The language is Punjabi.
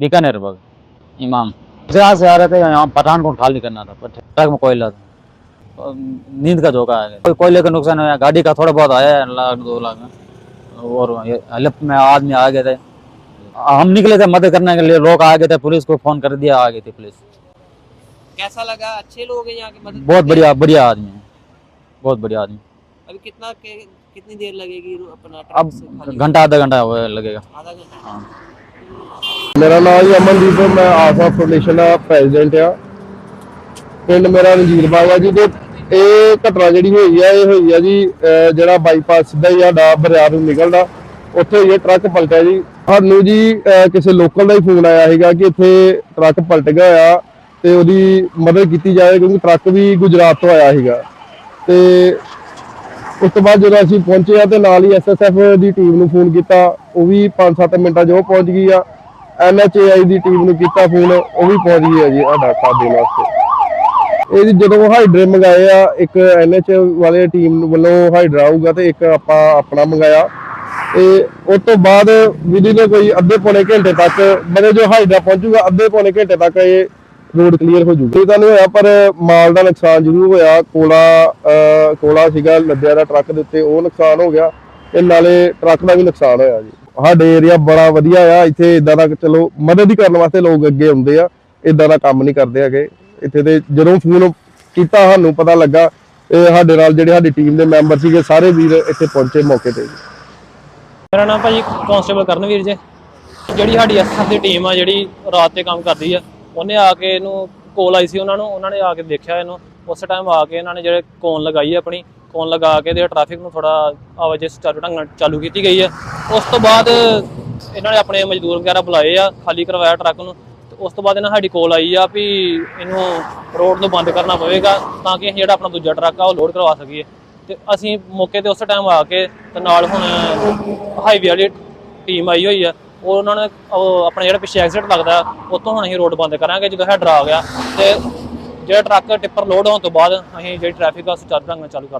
बीकानेर बग इमाम. जहाँ से आ रहे थे यहाँ पठानकोट खाली करना था ट्रक में कोयला था. नींद का झोंका है. कोई कोयले का नुकसान हुआ गाड़ी का थोड़ा बहुत आया लाख दो लाख में और हेल्प में आदमी आ गए थे. हम निकले थे मदद करने के लिए लोग आ गए थे पुलिस को फ़ोन कर दिया आ गई थी पुलिस. कैसा लगा? अच्छे लोग हैं यहाँ के मदद बहुत बढ़िया बढ़िया आदमी है। बहुत बढ़िया आदमी अभी कितना के, कितनी देर लगेगी अपना अब घंटा आधा घंटा लगेगा। आधा घंटा। हाँ। ਮੇਰਾ ਨਾਮ ਜੀ ਅਮਨਦੀਪ ਮੈਂ ਆਸਾ ਫਾਊਂਡੇਸ਼ਨ ਦਾ ਪ੍ਰੈਜ਼ੀਡੈਂਟ ਆ ਪਿੰਡ ਮੇਰਾ ਰਣਜੀਤ ਬਾਗ ਆ ਜੀ ਤੇ ਇਹ ਘਟਨਾ ਜਿਹੜੀ ਹੋਈ ਆ, ਇਹ ਹੋਈ ਆ ਜੀ ਜਿਹੜਾ ਬਾਈਪਾਸ ਸਿੱਧਾ ਹੀ ਸਾਡਾ ਬਰਿਆਰ ਨੂੰ ਨਿਕਲਦਾ। ਉੱਥੇ ਇਹ ਟਰੱਕ ਪਲਟਿਆ ਜੀ। ਸਾਨੂੰ ਜੀ ਕਿਸੇ ਲੋਕਲ ਦਾ ਹੀ ਫੋਨ ਆਇਆ ਸੀਗਾ ਕਿ ਇੱਥੇ ਟਰੱਕ ਪਲਟ ਗਿਆ ਆ ਤੇ ਉਹਦੀ ਮਦਦ ਕੀਤੀ ਜਾਵੇ ਕਿਉਂਕਿ ਟਰੱਕ ਵੀ ਗੁਜਰਾਤ ਤੋਂ ਆਇਆ ਸੀਗਾ। ਤੇ ਉਸ ਤੋਂ ਬਾਅਦ ਜਦੋਂ ਅਸੀਂ ਪਹੁੰਚੇ ਆ ਤੇ ਨਾਲ ਹੀ ਐਸਐਸਐਫ ਦੀ ਟੀਮ ਨੂੰ ਫੋਨ ਕੀਤਾ, ਉਹ ਵੀ 5-7 ਮਿੰਟਾਂ 'ਚ ਉਹ ਪਹੁੰਚ ਗਈ ਆ। ਐਨਐਚਏਆਈ ਦੀ ਟੀਮ ਨੂੰ ਕੀਤਾ ਫੋਨ ਉਹ ਵੀ ਪਹੁੰਚ ਗਈ ਆ ਜੀ ਸਾਡਾ ਸਾਥ ਦੇਣ ਵਾਸਤੇ। ਇਹ ਜੀ ਜਦੋਂ ਹਾਈਡਰੇ ਮੰਗਾਏ ਆ, ਇੱਕ ਐਨਐਚ ਵਾਲੇ ਟੀਮ ਵੱਲੋਂ ਹਾਈਡਰਾ ਆਊਗਾ ਤੇ ਇੱਕ ਆਪਾਂ ਆਪਣਾ ਮੰਗਾਇਆ। ਤੇ ਉਸ ਤੋਂ ਬਾਅਦ ਵਿਧੀ ਨੇ ਕੋਈ ਅੱਧੇ ਪੌਣੇ ਘੰਟੇ ਤੱਕ ਮੇਰੇ ਜੋ ਹਾਈਡਰਾ ਪਹੁੰਚੂਗਾ, ਅੱਧੇ ਪੌਣੇ ਘੰਟੇ ਤੱਕ ਇਹ ਰੋਡ ਕਲੀਅਰ ਹੋ ਜੂਗੀ। ਤਾਂ ਨਹੀਂ ਹੋਇਆ, ਪਰ ਮਾਲ ਦਾ ਨੁਕਸਾਨ ਜ਼ਰੂਰ ਹੋਇਆ। ਕੋਲਾ ਕੋਲਾ ਸੀਗਾ, ਲੱਦਿਆ ਦਾ ਟਰੱਕ ਦੇ ਉੱਤੇ, ਉਹ ਨੁਕਸਾਨ ਹੋ ਗਿਆ ਤੇ ਨਾਲੇ ਟਰੱਕ ਦਾ ਵੀ ਨੁਕਸਾਨ ਹੋਇਆ ਜੀ। ਸਾਡੇ ਏਰੀਆ ਬੜਾ ਵਧੀਆ ਆ, ਇੱਥੇ ਇਦਾਂ ਦਾ ਚਲੋ ਮਦਦ ਹੀ ਕਰਨ ਵਾਸਤੇ ਲੋਕ ਅੱਗੇ ਆਉਂਦੇ ਆ ਇਦਾਂ ਦਾ ਕੰਮ ਨਹੀਂ ਕਰਦੇ ਹੈਗੇ। ਇੱਥੇ ਤੇ ਜਦੋਂ ਫੋਨ ਕੀਤਾ ਸਾਨੂੰ ਪਤਾ ਲੱਗਾ, ਇਹ ਸਾਡੇ ਨਾਲ ਜਿਹੜੇ ਸਾਡੀ ਟੀਮ ਦੇ ਮੈਂਬਰ ਸੀਗੇ, ਸਾਰੇ ਵੀਰ ਇੱਥੇ ਪਹੁੰਚੇ ਮੌਕੇ ਤੇ। ਮੇਰਾ ਨਾਮ ਭਾਜੀ ਕਾਂਸਟੇਬਲ ਕਰਨਵੀਰ ਜੇ। ਜਿਹੜੀ ਸਾਡੀ ਐਸਐਫ ਦੀ ਟੀਮ ਆ, ਜਿਹੜੀ ਰਾਤ ਤੇ ਕੰਮ ਕਰਦੀ ਆ, ਉਹਨੇ ਆ ਕੇ ਇਹਨੂੰ ਕੋਲ ਆਈ ਸੀ ਉਹਨਾਂ ਨੂੰ, ਉਹਨਾਂ ਨੇ ਆ ਕੇ ਦੇਖਿਆ ਇਹਨੂੰ। ਉਸ ਟਾਈਮ ਆ ਕੇ ਇਹਨਾਂ ਨੇ ਜਿਹੜੇ ਕੋਨ ਲਗਾਈ ਆਪਣੀ ਕੋਨ ਲਗਾ ਕੇ ਤੇ ਟ੍ਰੈਫਿਕ ਨੂੰ ਥੋੜਾ ਆਵਾਜਾਈ ਸੁਚਾਰੂ ਢੰਗ ਨਾਲ ਚਾਲੂ ਕੀਤੀ ਗਈ ਹੈ। ਉਸ ਤੋਂ ਬਾਅਦ ਇਹਨਾਂ ਨੇ ਆਪਣੇ ਮਜ਼ਦੂਰ ਵਗੈਰਾ ਬੁਲਾਏ ਆ, ਖਾਲੀ ਕਰਵਾਇਆ ਟਰੱਕ ਨੂੰ। ਤੇ ਉਸ ਤੋਂ ਬਾਅਦ ਇਹਨਾਂ ਸਾਡੀ ਕੋਲ ਆਈ ਆ ਵੀ ਇਹਨੂੰ ਰੋਡ ਨੂੰ ਬੰਦ ਕਰਨਾ ਪਵੇਗਾ ਤਾਂ ਕਿ ਅਸੀਂ ਜਿਹੜਾ ਆਪਣਾ ਦੂਜਾ ਟਰੱਕ ਆ ਉਹ ਲੋਡ ਕਰਵਾ ਸਕੀਏ। ਤੇ ਅਸੀਂ ਮੌਕੇ ਤੇ ਉਸ ਟਾਈਮ ਆ ਕੇ ਤੇ ਨਾਲ ਹੁਣ ਹਾਈਵੇ ਵਾਲੀ ਟੀਮ ਆਈ ਹੋਈ ਆ। ਉਹ ਉਹਨਾਂ ਨੇ, ਉਹ ਆਪਣਾ ਜਿਹੜਾ ਪਿੱਛੇ ਐਕਸੀਡੈਂਟ ਲੱਗਦਾ, ਉੱਥੋਂ ਹੁਣ ਅਸੀਂ ਰੋਡ ਬੰਦ ਕਰਾਂਗੇ ਜਦੋਂ ਹੈਡਰ ਆ ਗਿਆ। ਤੇ ਜਿਹੜਾ ਟਰੱਕ ਟਿੱਪਰ ਲੋਡ ਹੋਣ ਤੋਂ ਬਾਅਦ ਅਸੀਂ ਜਿਹੜੀ ਟ੍ਰੈਫਿਕ ਆ ਸੁਚਾਰੂ ਢੰਗ ਨਾਲ ਚਾਲੂ ਕਰ